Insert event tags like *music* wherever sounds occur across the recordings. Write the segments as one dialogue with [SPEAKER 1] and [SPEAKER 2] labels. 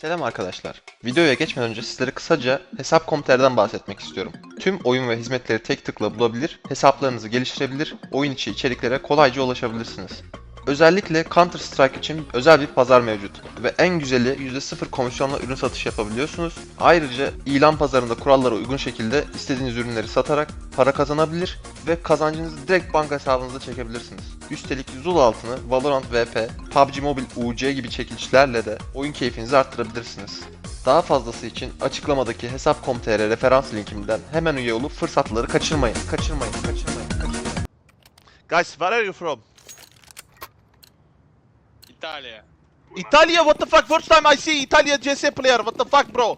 [SPEAKER 1] Selam arkadaşlar. Videoya geçmeden önce sizlere kısaca Hesap.com.tr'den bahsetmek istiyorum. Tüm oyun ve hizmetleri tek tıkla bulabilir, hesaplarınızı geliştirebilir, oyun içi içeriklere kolayca ulaşabilirsiniz. Özellikle Counter Strike için özel bir pazar mevcut ve en güzeli %0 komisyonla ürün satış yapabiliyorsunuz. Ayrıca ilan pazarında kurallara uygun şekilde istediğiniz ürünleri satarak para kazanabilir ve kazancınızı direkt banka hesabınıza çekebilirsiniz. Üstelik Zul altını Valorant VP, PUBG Mobile UC gibi çekilişlerle de oyun keyfinizi arttırabilirsiniz. Daha fazlası için açıklamadaki hesap.com.tr referans linkimden hemen üye olup fırsatları kaçırmayın. Kaçırmayın, kaçırmayın, kaçırmayın.
[SPEAKER 2] Guys, where are you from?
[SPEAKER 3] Italia.
[SPEAKER 2] Italia, what the fuck? First time I see Italia CS player, what the fuck bro?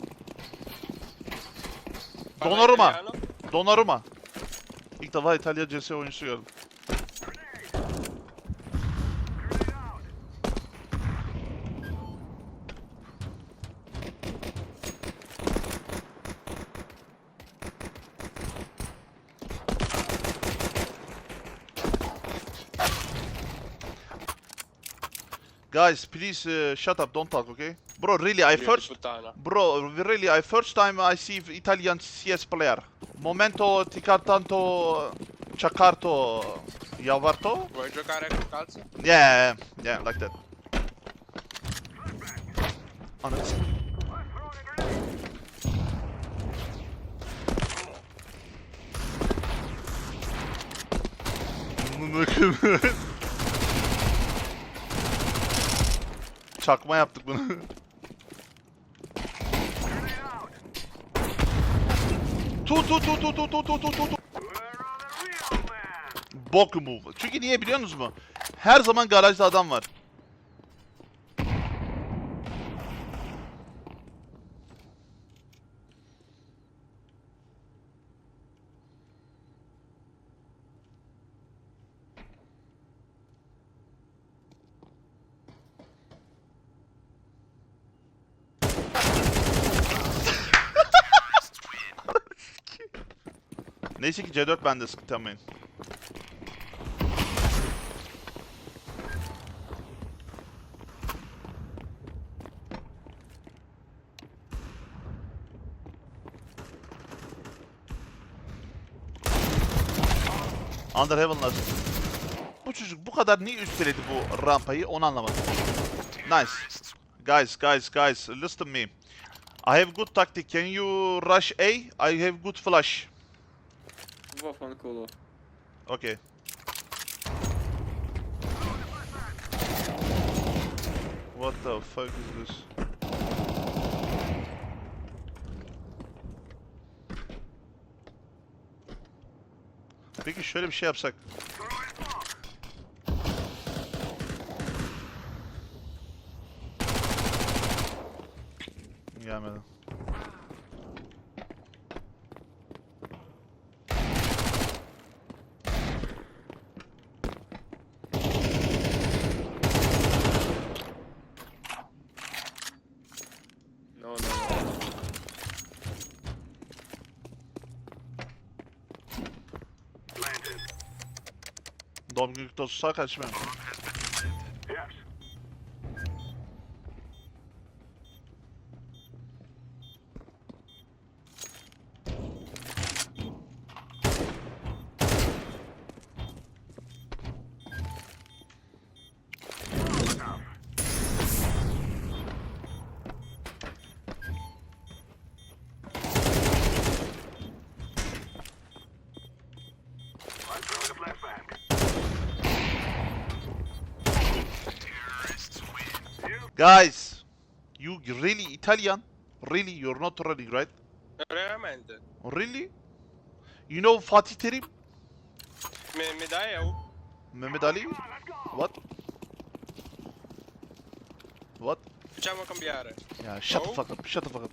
[SPEAKER 3] Parla
[SPEAKER 2] Donnarumma.
[SPEAKER 3] italiano?
[SPEAKER 2] Donnarumma. İlk defa İtalya CS oyuncusu gördüm. Guys, please uh, shut up, don't talk, okay? Bro, really, I first. Bro, really, I first time I see Italian CS player. Momento ti tanto Chacarto Yavarto?
[SPEAKER 3] Vuoi giocare con calcio?
[SPEAKER 2] Yeah, yeah, like that. Anladın. *laughs* Amına Çakma yaptık bunu. Tu tu tu tu tu tu tu tu tu tu. Bok move. Çünkü niye biliyor musunuz mu? Her zaman garajda adam var. Neyse ki C4 bende sıkıntı yapmayın. Under Heaven'lar. Bu çocuk bu kadar niye üsteledi bu rampayı onu anlamadım. Nice. Guys, guys, guys, listen to me. I have good tactic. Can you rush A? I have good flash.
[SPEAKER 4] Vaffanculo.
[SPEAKER 2] Okay. What the fuck is this? Peki şöyle bir şey yapsak. Doğum günü kutlu olsun sağ kardeşim Guys, you really Italian? Really, you're not running, right?
[SPEAKER 3] Veramente.
[SPEAKER 2] Really? You know Fatih Terim?
[SPEAKER 3] Mi, mi dai a
[SPEAKER 2] Mehmet Ali? What? What?
[SPEAKER 3] Facciamo cambiare.
[SPEAKER 2] Ya shut the
[SPEAKER 3] Oh.
[SPEAKER 2] fuck up, shut the fuck up.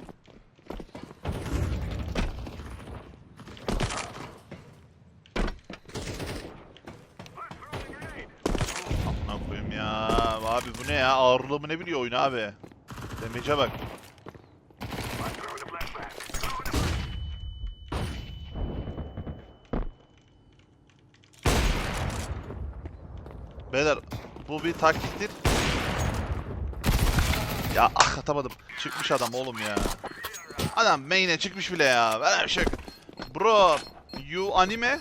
[SPEAKER 2] Amına koyayım ya. Abi bu ne ya? Ağırlığı mı ne biliyor oyun abi? Demece bak. Beyler bu bir taktiktir. Ya ah atamadım. Çıkmış adam oğlum ya. Adam main'e çıkmış bile ya. Böyle bir. Bro, you anime?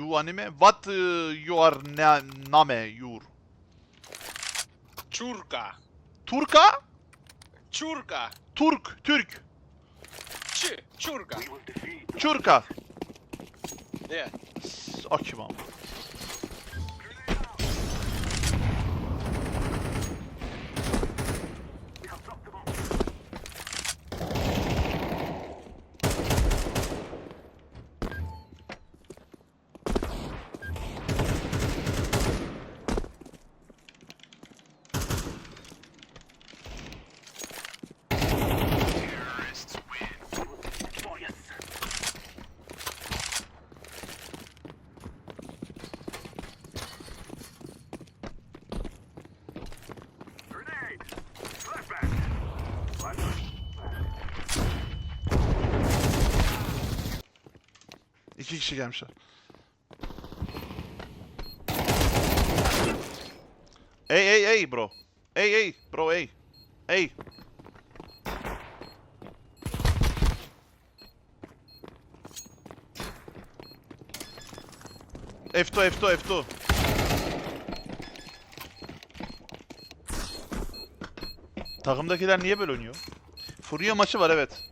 [SPEAKER 2] You anime? What uh, you are na name your?
[SPEAKER 3] Churka.
[SPEAKER 2] Turka?
[SPEAKER 3] Churka.
[SPEAKER 2] Turk, Türk.
[SPEAKER 3] Ch. Churka.
[SPEAKER 2] Çurka.
[SPEAKER 3] Yeah.
[SPEAKER 2] S- O kim İki kişi gelmişler. Ey ey ey bro. Ey ey bro ey. Ey. F2 F2 F2. Takımdakiler niye böyle oynuyor? Furia maçı var evet.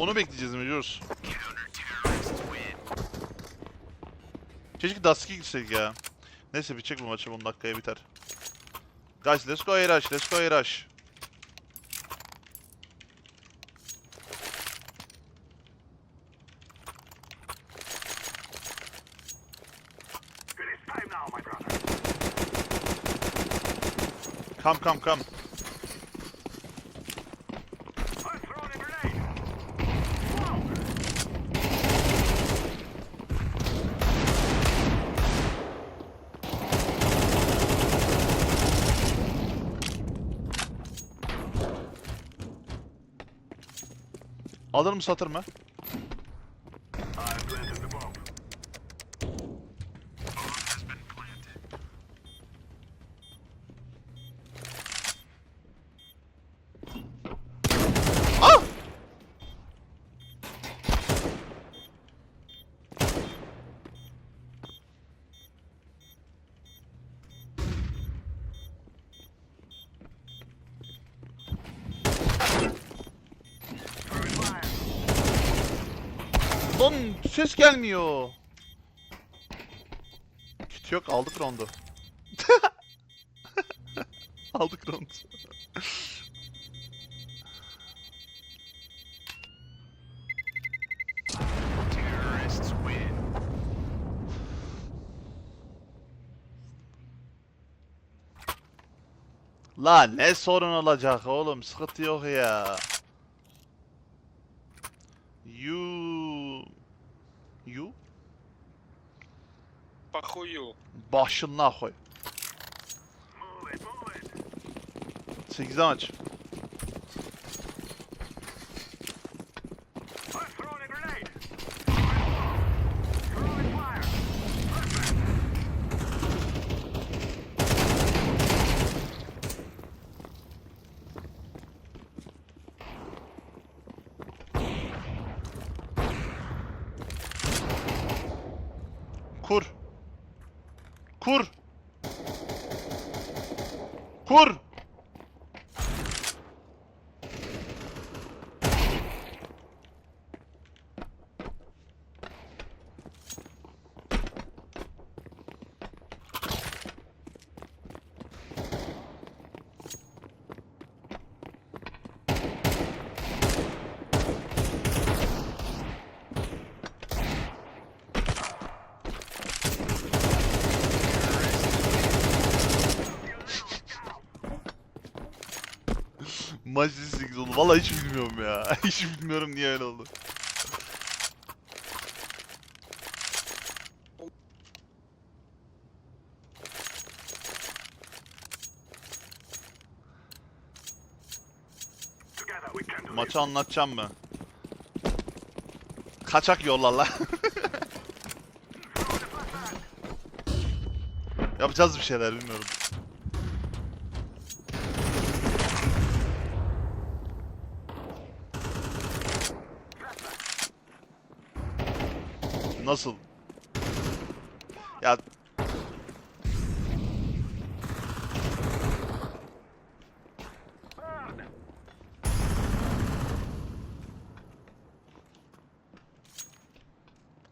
[SPEAKER 2] Onu bekleyeceğiz mecburuz. Keşke Dusky gitsek ya. Neyse bitecek bu maçı 10 dakikaya biter. Guys let's go Eraş, let's go Eraş. Come, come, come. Alır mı satır mı? Ses gelmiyor. Kit yok aldık roundu. *laughs* aldık round. Lan ne sorun olacak oğlum sıkıntı yok ya. You You
[SPEAKER 3] Pahuyu.
[SPEAKER 2] Başına koy. 8'den aç. Kur. Kur. Kur. Maç 8 oldu. Vallahi hiç bilmiyorum ya. *laughs* hiç bilmiyorum niye öyle oldu. Maçı anlatacağım mı? Kaçak yollarla. *laughs* Yapacağız bir şeyler bilmiyorum. Nasıl? Ya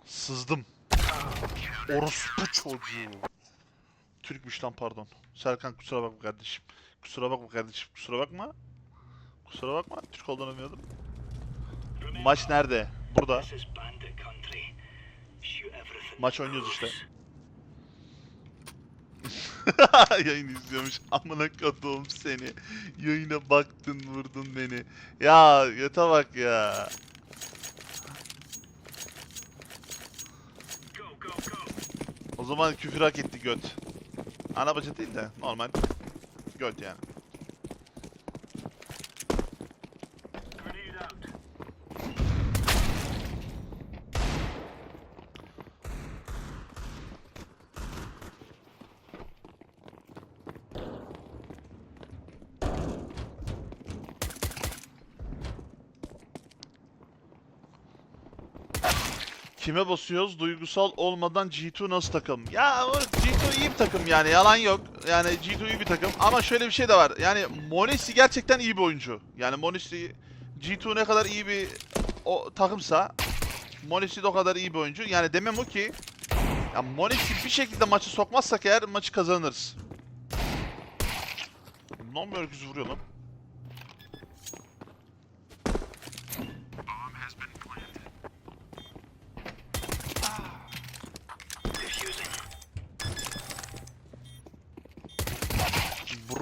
[SPEAKER 2] Sızdım. Orospu çocuğu. Türkmüş lan pardon. Serkan kusura bakma kardeşim. Kusura bakma kardeşim. Kusura bakma. Kusura bakma. Türk olduğunu bilmiyordum. Maç nerede? Burada. Maç oynuyoruz işte. *laughs* Yayın izliyormuş. Amına kodum seni. Yayına baktın vurdun beni. Ya yata bak ya. O zaman küfür hak etti göt. Ana bacı değil de normal göt yani. Kime basıyoruz? Duygusal olmadan G2 nasıl takım? Ya o G2 iyi bir takım yani yalan yok. Yani G2 iyi bir takım ama şöyle bir şey de var. Yani Monesi gerçekten iyi bir oyuncu. Yani Monesi G2 ne kadar iyi bir o takımsa Monesi de o kadar iyi bir oyuncu. Yani demem o ki ya Monesi bir şekilde maçı sokmazsak eğer maçı kazanırız. Bundan böyle güzel vuruyor lan.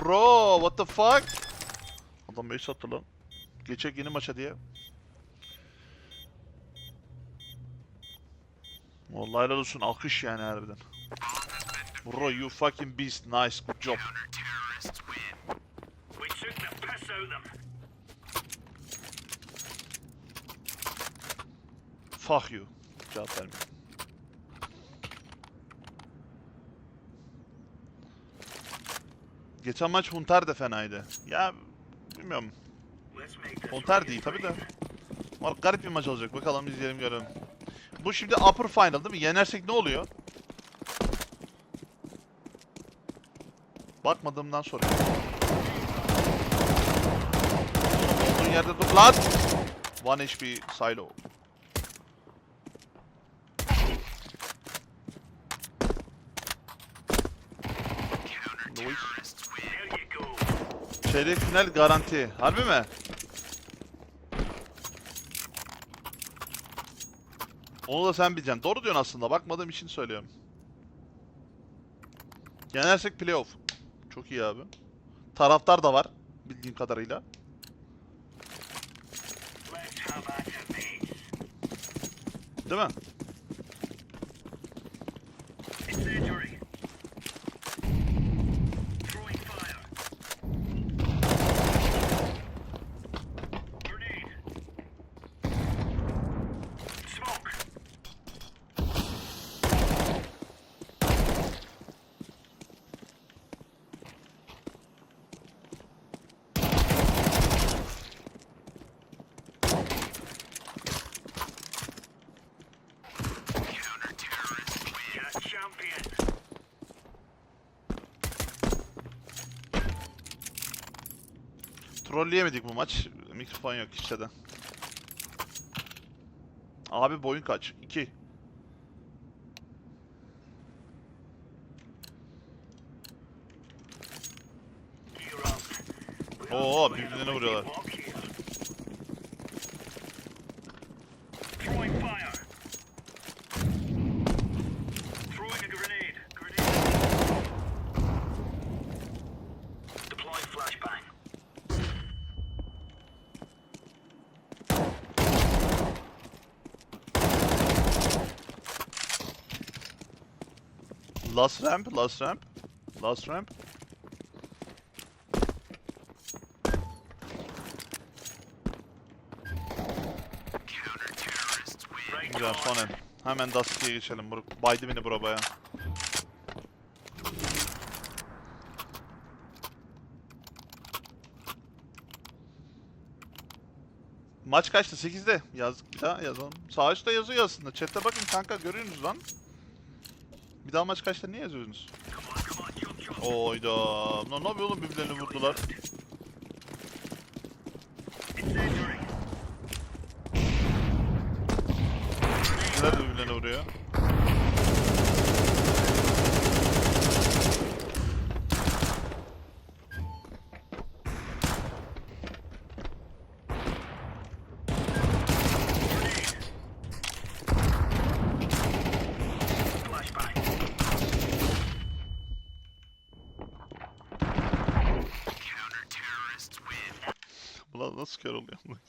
[SPEAKER 2] Bro, what the fuck? Adam 5 attı lan. Geçecek yeni maça diye. Vallahi helal olsun alkış yani harbiden. Bro you fucking beast nice good job. Fuck you. Cevap vermiyor. Geçen maç Hunter de fenaydı. Ya bilmiyorum. Hunter değil tabi de. Var garip bir maç olacak. Bakalım izleyelim görelim. Bu şimdi upper final değil mi? Yenersek ne oluyor? Bakmadığımdan sonra. Olduğun yerde dur lan. 1 HP silo. Çeyrek final garanti. Harbi mi? Onu da sen bileceksin. Doğru diyorsun aslında. Bakmadığım için söylüyorum. Yenersek playoff. Çok iyi abi. Taraftar da var. Bildiğim kadarıyla. Değil mi? Trolleyemedik bu maç. Mikrofon yok işte de. Abi boyun kaç? 2. Oo birbirine vuruyorlar. Last ramp, last ramp. Last ramp. Güzel son el. Hemen Dusty'ye geçelim. Baydı beni bura baya. Maç kaçtı? 8'de. Yazdık bir daha yazalım. Sağ üstte yazıyor aslında. Chat'te bakın kanka görüyorsunuz lan. Bir daha maç kaçta niye yazıyorsunuz? Oyda. Lan ne yapıyor oğlum birbirlerini vurdular. Nerede birbirlerine vuruyor? que eu não lembro.